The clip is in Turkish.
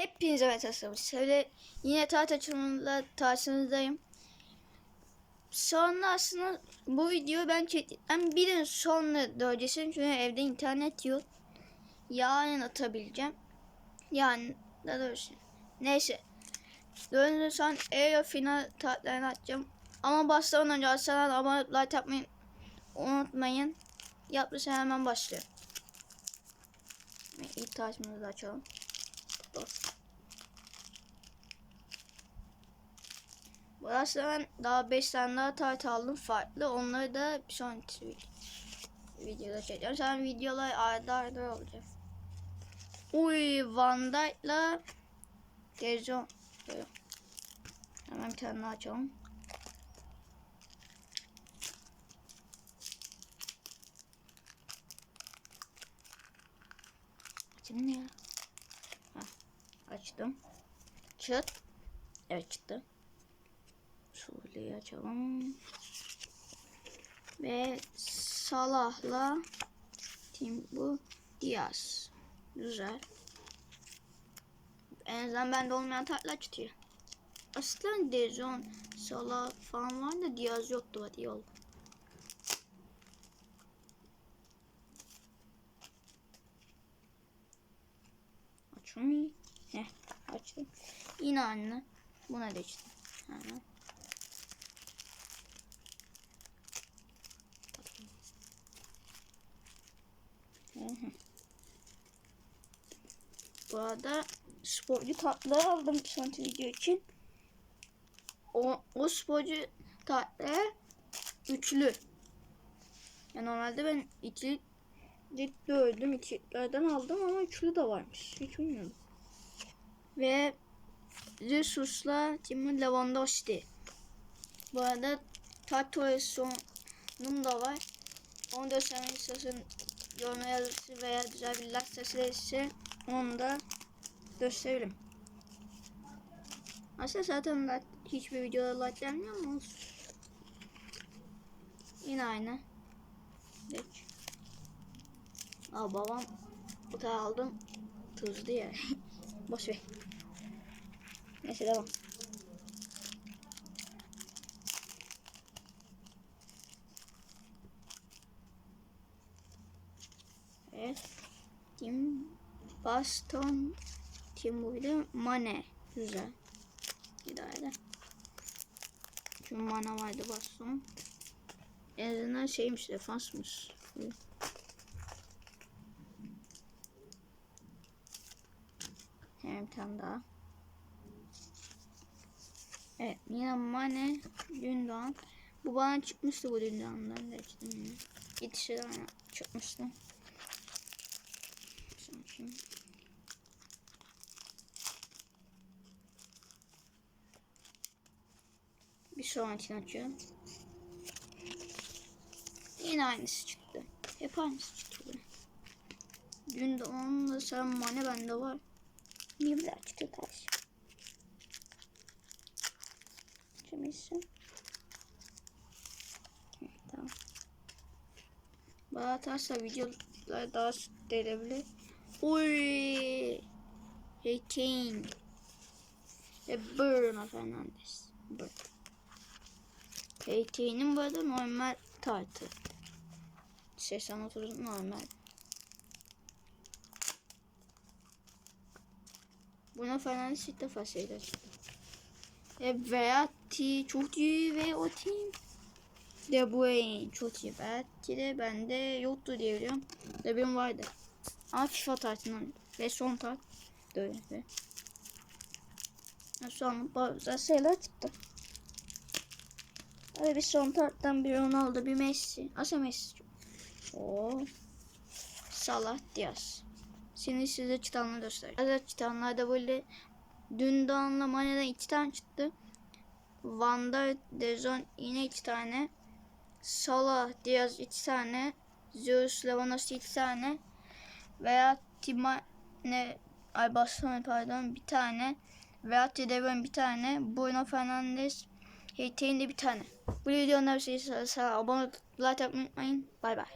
Hepinize merhaba. Şöyle yine taht açılımıyla karşınızdayım. Sonra aslında bu videoyu ben çektikten bir gün sonra döneceğim çünkü evde internet yok. Yarın atabileceğim. Yani da doğrusu. Neyse. Döndüğüm son Euro final tahtlarını atacağım. Ama başlamadan önce aşağıdan abone olup like yapmayı unutmayın. Yapmışsa hemen başlıyor. İlk taşımızı açalım. Burası ben daha 5 tane daha tart aldım farklı. Onları da bir sonraki videoda çekeceğim. Sen videolar arda arda olacak. Uy Van Dijk'la Gezon. Hemen bir tane daha açalım. Açın ne ya? Açtım. Çıt. Evet çıktı. Şurayı açalım. Ve Salah'la Timbu Diaz. Güzel. En azından bende olmayan tatlı açtıyor. Aslında Dezon, Salah falan var da Diaz yoktu. Hadi yol. Açılmıyor. Heh, açtım. Yine anne. Buna da içtim. Hemen. Bu arada sporcu tatlı aldım sonraki video için. O, o sporcu tatlı üçlü. Yani normalde ben iki gördüm. İkilerden aldım ama üçlü de varmış. Hiç bilmiyorum. Ve Jesus'la Timo Lewandowski. Bu arada Tatoe sonum da var. Onu da sen yorum yazısı veya güzel bir like sesi onu da gösteririm. Aslında zaten like, hiçbir videoda like gelmiyor mu? Yine aynı. Geç. Aa babam bu aldım. Tuzlu ya. Boş ver. Neyse devam. Evet. Tim Baston Timur'da Mane. Güzel. İdare. Çünkü Mane vardı Baston. En azından şeymiş defansmış. Hemen bir tane daha. Evet yine Mane Gündoğan. Bu bana çıkmıştı bu Gündoğan'dan da işte. Yetişeden çıkmıştı. Şimdi. Bir sonrakini açıyorum. Yine aynısı çıktı. Hep aynısı çıktı. Onunla sen mane bende var. Bir daha çıktı karşı. Açamışsın. Tamam. Bana atarsa videolar daha gelebilir. Uy. Retain. Ve Bruno Fernandes. Bruno. Retain'in bu arada normal tartı. 89 normal. Bruno Fernandes ilk defa şeyler çıktı. E, Verratti çok iyi ve o team. De Bruyne çok iyi. Verratti de bende yoktu diye. De Bruyne vardı. Ama FIFA tartından ve son tart böyle. Son bazı şeyler çıktı. Tabii bir son tarttan bir Ronaldo bir Messi. Asa Messi. O Salah Diaz. Şimdi size çıtanları göstereceğim. Arada çıtanlarda böyle dün Doğan'la Mane'den iki tane çıktı. Van'da Dezon yine iki tane. Salah Diaz iki tane. Zeus Lewandowski iki tane veya Timane ay Barcelona pardon bir tane veya Tedevon bir tane Bruno Fernandes Heyte'nin de bir tane. Bu videonun şey abone olup like yapmayı unutmayın. Bay bay.